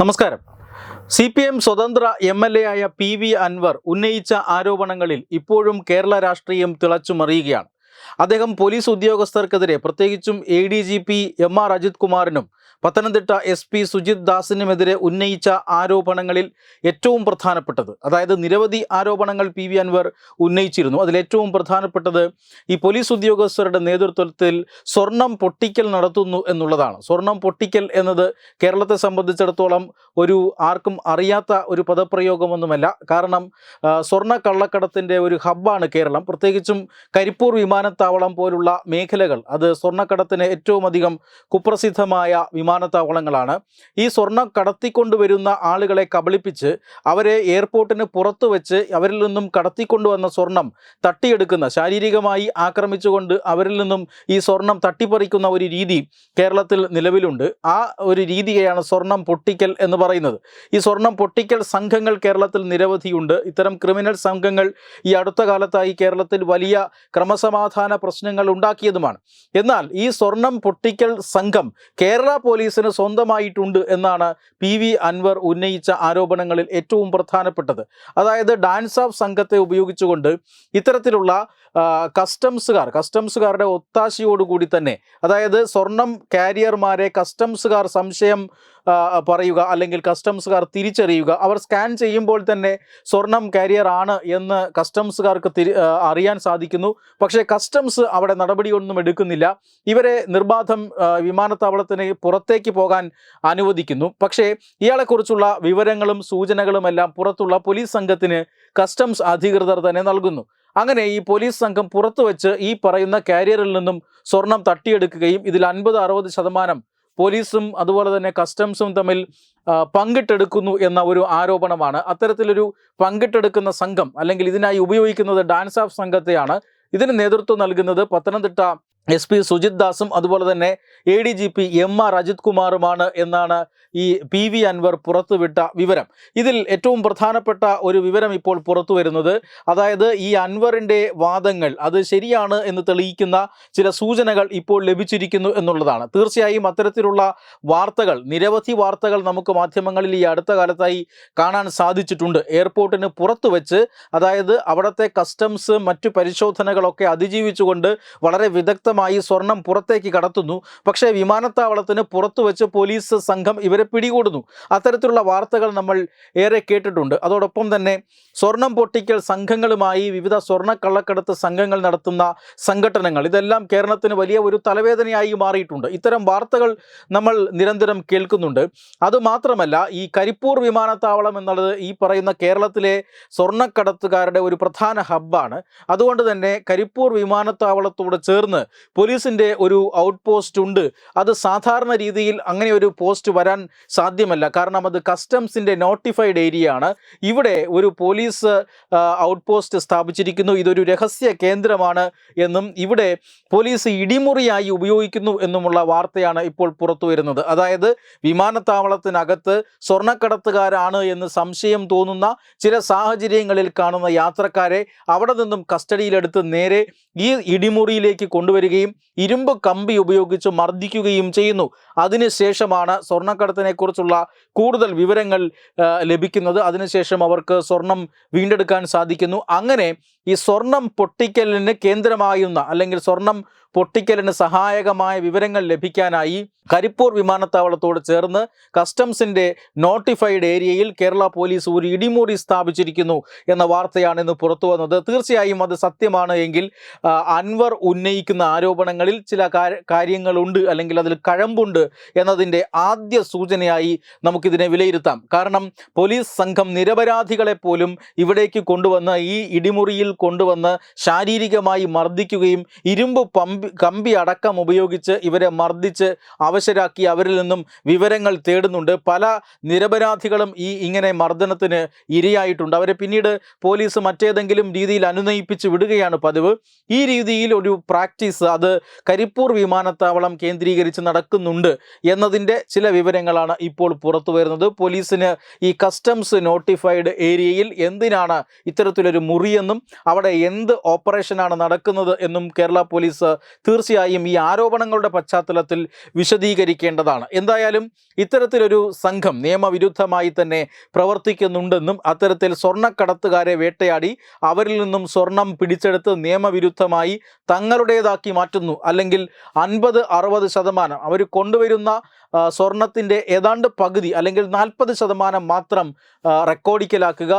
നമസ്കാരം. C P M സ്വതന്ത്ര M L A ആയ പി വി അൻവർ ഉന്നയിച്ച ആരോപണങ്ങളിൽ ഇപ്പോഴും കേരള രാഷ്ട്രീയം തിളച്ചുമറിയുകയാണ്. അദ്ദേഹം പോലീസ് ഉദ്യോഗസ്ഥർക്കെതിരെ പ്രത്യേകിച്ചും A D G P M R Ajith കുമാറിനും Pathanamthitta S P Sujith ദാസിനുമെതിരെ ഉന്നയിച്ച ആരോപണങ്ങളിൽ ഏറ്റവും പ്രധാനപ്പെട്ടത് അതായത് നിരവധി ആരോപണങ്ങൾ പി വി അൻവർ ഉന്നയിച്ചിരുന്നു. അതിലേറ്റവും പ്രധാനപ്പെട്ടത് ഈ പോലീസ് ഉദ്യോഗസ്ഥരുടെ നേതൃത്വത്തിൽ സ്വർണം പൊട്ടിക്കൽ നടത്തുന്നു എന്നുള്ളതാണ്. സ്വർണം പൊട്ടിക്കൽ എന്നത് കേരളത്തെ സംബന്ധിച്ചിടത്തോളം ഒരു ആർക്കും അറിയാത്ത ഒരു പദപ്രയോഗമൊന്നുമല്ല. കാരണം സ്വർണ കള്ളക്കടത്തിന്റെ ഒരു ഹബ്ബാണ് കേരളം. പ്രത്യേകിച്ചും കരിപ്പൂർ വിമാനത്താവളം പോലുള്ള മേഖലകൾ. അത് സ്വർണക്കടത്തിന് ഏറ്റവും അധികം കുപ്രസിദ്ധമായ വിമാനത്താവളങ്ങളാണ്. ഈ സ്വർണം കടത്തിക്കൊണ്ടുവരുന്ന ആളുകളെ കബളിപ്പിച്ച് അവരെ എയർപോർട്ടിന് പുറത്തു വെച്ച് അവരിൽ നിന്നും കടത്തിക്കൊണ്ടുവന്ന സ്വർണം തട്ടിയെടുക്കുന്ന ശാരീരികമായി ആക്രമിച്ചുകൊണ്ട് അവരിൽ നിന്നും ഈ സ്വർണം തട്ടിപ്പറിക്കുന്ന ഒരു രീതി കേരളത്തിൽ നിലവിലുണ്ട്. ആ ഒരു രീതിയെയാണ് സ്വർണം പൊട്ടിക്കൽ എന്ന് പറയുന്നത്. ഈ സ്വർണം പൊട്ടിക്കൽ സംഘങ്ങൾ കേരളത്തിൽ നിരവധിയുണ്ട്. ഇത്തരം ക്രിമിനൽ സംഘങ്ങൾ ഈ അടുത്ത കാലത്തായി കേരളത്തിൽ വലിയ ക്രമസമാധാന പ്രശ്നങ്ങൾ ഉണ്ടാക്കിയതുമാണ്. എന്നാൽ ഈ സ്വർണം പൊട്ടിക്കൽ സംഘം കേരള പോലീസിന് സ്വന്തമായിട്ടുണ്ട് എന്നാണ് പി വി അൻവർ ഉന്നയിച്ച ആരോപണങ്ങളിൽ ഏറ്റവും പ്രധാനപ്പെട്ടത്. അതായത് ഡാൻസ് ഓഫ് സംഘത്തെ ഉപയോഗിച്ചുകൊണ്ട് ഇത്തരത്തിലുള്ള കസ്റ്റംസുകാർ കസ്റ്റംസുകാരുടെ ഒത്താശയോടുകൂടി തന്നെ അതായത് സ്വർണം കാരിയർമാരെ കസ്റ്റംസുകാർ സംശയം പറയുക അല്ലെങ്കിൽ കസ്റ്റംസുകാർ തിരിച്ചറിയുക. അവർ സ്കാൻ ചെയ്യുമ്പോൾ തന്നെ സ്വർണം കാരിയർ ആണ് എന്ന് കസ്റ്റംസുകാർക്ക് അറിയാൻ സാധിക്കുന്നു. പക്ഷേ കസ്റ്റംസ് അവിടെ നടപടിയൊന്നും എടുക്കുന്നില്ല. ഇവരെ നിർബാധം വിമാനത്താവളത്തിന് പുറത്തേക്ക് പോകാൻ അനുവദിക്കുന്നു. പക്ഷേ ഇയാളെക്കുറിച്ചുള്ള വിവരങ്ങളും സൂചനകളും എല്ലാം പുറത്തുള്ള പോലീസ് സംഘത്തിന് കസ്റ്റംസ് അധികൃതർ തന്നെ നൽകുന്നു. അങ്ങനെ ഈ പോലീസ് സംഘം പുറത്തു വെച്ച് ഈ പറയുന്ന കാരിയറിൽ നിന്നും സ്വർണം തട്ടിയെടുക്കുകയും ഇതിൽ അൻപത് അറുപത് ശതമാനം പോലീസും അതുപോലെ തന്നെ കസ്റ്റംസും തമ്മിൽ പങ്കിട്ടെടുക്കുന്നു എന്ന ഒരു ആരോപണമാണ്. അത്തരത്തിലൊരു പങ്കിട്ടെടുക്കുന്ന സംഘം അല്ലെങ്കിൽ ഇതിനായി ഉപയോഗിക്കുന്നത് ഡാൻസ് ഓഫ് സംഘത്തെയാണ് ഇതിന് നേതൃത്വം നൽകുന്നത് പത്തനംതിട്ട എസ് പി സുജിത് ദാസും അതുപോലെ തന്നെ A D G P M R Ajith കുമാറുമാണ് എന്നാണ് ഈ പി വി അൻവർ പുറത്തുവിട്ട വിവരം. ഇതിൽ ഏറ്റവും പ്രധാനപ്പെട്ട ഒരു വിവരം ഇപ്പോൾ പുറത്തു വരുന്നത്. അതായത് ഈ അൻവറിന്റെ വാദങ്ങൾ അത് ശരിയാണ് എന്ന് തെളിയിക്കുന്ന ചില സൂചനകൾ ഇപ്പോൾ ലഭിച്ചിരിക്കുന്നു എന്നുള്ളതാണ്. തീർച്ചയായും അത്തരത്തിലുള്ള വാർത്തകൾ നിരവധി വാർത്തകൾ നമുക്ക് മാധ്യമങ്ങളിൽ ഈ അടുത്ത കാലത്തായി കാണാൻ സാധിച്ചിട്ടുണ്ട്. എയർപോർട്ടിന് പുറത്തു വെച്ച് അതായത് അവിടുത്തെ കസ്റ്റംസ് മറ്റു പരിശോധനകളൊക്കെ അതിജീവിച്ചുകൊണ്ട് വളരെ വ്യക്തമായി സ്വർണം പുറത്തേക്ക് കടത്തുന്നു. പക്ഷേ വിമാനത്താവളത്തിന് പുറത്തു വെച്ച് പോലീസ് സംഘം ഇവരെ പിടികൂടുന്നു. അത്തരത്തിലുള്ള വാർത്തകൾ നമ്മൾ ഏറെ കേട്ടിട്ടുണ്ട്. അതോടൊപ്പം തന്നെ സ്വർണം പൊട്ടിക്കൽ സംഘങ്ങളുമായി വിവിധ സ്വർണ കള്ളക്കടത്ത് സംഘങ്ങൾ നടത്തുന്ന സംഘടനകൾ. ഇതെല്ലാം കേരളത്തിന് വലിയ ഒരു തലവേദനയായി മാറിയിട്ടുണ്ട്. ഇത്തരം വാർത്തകൾ നമ്മൾ നിരന്തരം കേൾക്കുന്നുണ്ട്. അതുമാത്രമല്ല ഈ കരിപ്പൂർ വിമാനത്താവളം എന്നുള്ളത് ഈ പറയുന്ന കേരളത്തിലെ സ്വർണക്കടത്തുകാരുടെ ഒരു പ്രധാന ഹബ്ബാണ്. അതുകൊണ്ട് തന്നെ കരിപ്പൂർ വിമാനത്താവളത്തോട് ചേർന്ന് പോലീസിന്റെ ഒരു ഔട്ട് പോസ്റ്റ് ഉണ്ട്. അത് സാധാരണ രീതിയിൽ അങ്ങനെ ഒരു പോസ്റ്റ് വരാൻ സാധ്യമല്ല. കാരണം അത് കസ്റ്റംസിന്റെ നോട്ടിഫൈഡ് ഏരിയ ആണ് ഇവിടെ ഒരു പോലീസ് ഔട്ട് പോസ്റ്റ് സ്ഥാപിച്ചിരിക്കുന്നു. ഇതൊരു രഹസ്യ കേന്ദ്രമാണ് എന്നും ഇവിടെ പോലീസ് ഇടിമുറിയായി ഉപയോഗിക്കുന്നു എന്നുമുള്ള വാർത്തയാണ് ഇപ്പോൾ പുറത്തു വരുന്നത്. അതായത് വിമാനത്താവളത്തിനകത്ത് സ്വർണക്കടത്തുകാരാണ് എന്ന് സംശയം തോന്നുന്ന ചില സാഹചര്യങ്ങളിൽ കാണുന്ന യാത്രക്കാരെ അവിടെ നിന്നും കസ്റ്റഡിയിലെടുത്ത് നേരെ ഈ ഇടിമുറിയിലേക്ക് കൊണ്ടുവരികയും ഇരുമ്പ് കമ്പി ഉപയോഗിച്ച് മർദ്ദിക്കുകയും ചെയ്യുന്നു. അതിനുശേഷമാണ് സ്വർണക്കടത്തിനെ കുറിച്ചുള്ള കൂടുതൽ വിവരങ്ങൾ ലഭിക്കുന്നത്. അതിനുശേഷം അവർക്ക് സ്വർണം വീണ്ടെടുക്കാൻ സാധിക്കുന്നു. അങ്ങനെ ഈ സ്വർണം പൊട്ടിക്കലിന് കേന്ദ്രമായുന്ന അല്ലെങ്കിൽ സ്വർണം പൊട്ടിക്കലിന് സഹായകമായ വിവരങ്ങൾ ലഭിക്കാനായി കരിപ്പൂർ വിമാനത്താവളത്തോട് ചേർന്ന് കസ്റ്റംസിന്റെ നോട്ടിഫൈഡ് ഏരിയയിൽ കേരള പോലീസ് ഒരു ഇടിമുറി സ്ഥാപിച്ചിരിക്കുന്നു എന്ന വാർത്തയാണ് ഇന്ന് പുറത്തു വന്നത്. തീർച്ചയായും അത് സത്യമാണ് എങ്കിൽ അൻവർ ഉന്നയിക്കുന്ന ആരോപണങ്ങളിൽ ചില കാര്യ- കാര്യങ്ങളുണ്ട് അല്ലെങ്കിൽ അതിൽ കഴമ്പുണ്ട് എന്നതിന്റെ ആദ്യ സൂചനയായി നമുക്കിതിനെ വിലയിരുത്താം. കാരണം പോലീസ് സംഘം നിരപരാധികളെ പോലും ഇവിടേക്ക് കൊണ്ടുവന്ന് ഈ ഇടിമുറിയിൽ കൊണ്ടുവന്ന് ശാരീരികമായി മർദ്ദിക്കുകയും ഇരുമ്പ് പമ്പി കമ്പി അടക്കം ഉപയോഗിച്ച് ഇവരെ മർദ്ദിച്ച് അവശരാക്കി അവരിൽ നിന്നും വിവരങ്ങൾ തേടുന്നുണ്ട്. പല നിരപരാധികളും ഈ ഇങ്ങനെ മർദ്ദനത്തിന് ഇരയായിട്ടുണ്ട്. അവരെ പിന്നീട് പോലീസ് മറ്റേതെങ്കിലും രീതിയിൽ അനുനയിപ്പിച്ച് വിടുകയാണ് പതിവ്. ഈ രീതിയിൽ ഒരു പ്രാക്ടീസ് അത് കരിപ്പൂർ വിമാനത്താവളം കേന്ദ്രീകരിച്ച് നടക്കുന്നുണ്ട് എന്നതിന്റെ ചില വിവരങ്ങളാണ് ഇപ്പോൾ പുറത്തു വരുന്നത്. പോലീസിന് ഈ കസ്റ്റംസ് നോട്ടിഫൈഡ് ഏരിയയിൽ എന്തിനാണ് ഇത്തരത്തിലൊരു മുറിയെന്നും അവിടെ എന്ത് ഓപ്പറേഷനാണ് നടക്കുന്നത് എന്നും കേരള പോലീസ് തീർച്ചയായും ഈ ആരോപണങ്ങളുടെ പശ്ചാത്തലത്തിൽ വിശദീകരിക്കേണ്ടതാണ്. എന്തായാലും ഇത്തരത്തിലൊരു സംഘം നിയമവിരുദ്ധമായി തന്നെ പ്രവർത്തിക്കുന്നുണ്ടെന്നും അത്തരത്തിൽ സ്വർണക്കടത്തുകാരെ വേട്ടയാടി അവരിൽ നിന്നും സ്വർണം പിടിച്ചെടുത്ത് നിയമവിരുദ്ധമായി തങ്ങളുടേതാക്കി മാറ്റുന്നു. അല്ലെങ്കിൽ അൻപത് അറുപത് ശതമാനം അവർ കൊണ്ടുവരുന്ന സ്വർണത്തിന്റെ ഏതാണ്ട് പകുതി അല്ലെങ്കിൽ നാൽപ്പത് ശതമാനം മാത്രം റെക്കോർഡിക്കലാക്കുക.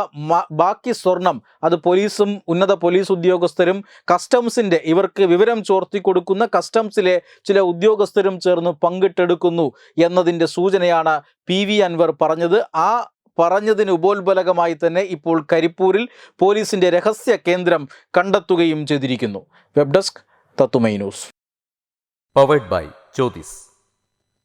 ബാക്കി സ്വർണം അത് പോലീസും ഉന്നത പോലീസ് ഉദ്യോഗസ്ഥരും കസ്റ്റംസിന്റെ ഇവർക്ക് വിവരം ചോർത്തി കൊടുക്കുന്ന കസ്റ്റംസിലെ ചില ഉദ്യോഗസ്ഥരും ചേർന്ന് പങ്കിട്ടെടുക്കുന്നു എന്നതിന്റെ സൂചനയാണ് പി വി അൻവർ പറഞ്ഞത്. ആ പറഞ്ഞതിന് ഉപോത്ബലകമായി തന്നെ ഇപ്പോൾ കരിപ്പൂരിൽ പോലീസിന്റെ രഹസ്യ കേന്ദ്രം കണ്ടെത്തുകയും ചെയ്തിരിക്കുന്നു. വെബ് ഡെസ്ക് തത്തുമൈ news. Powered by Jyothis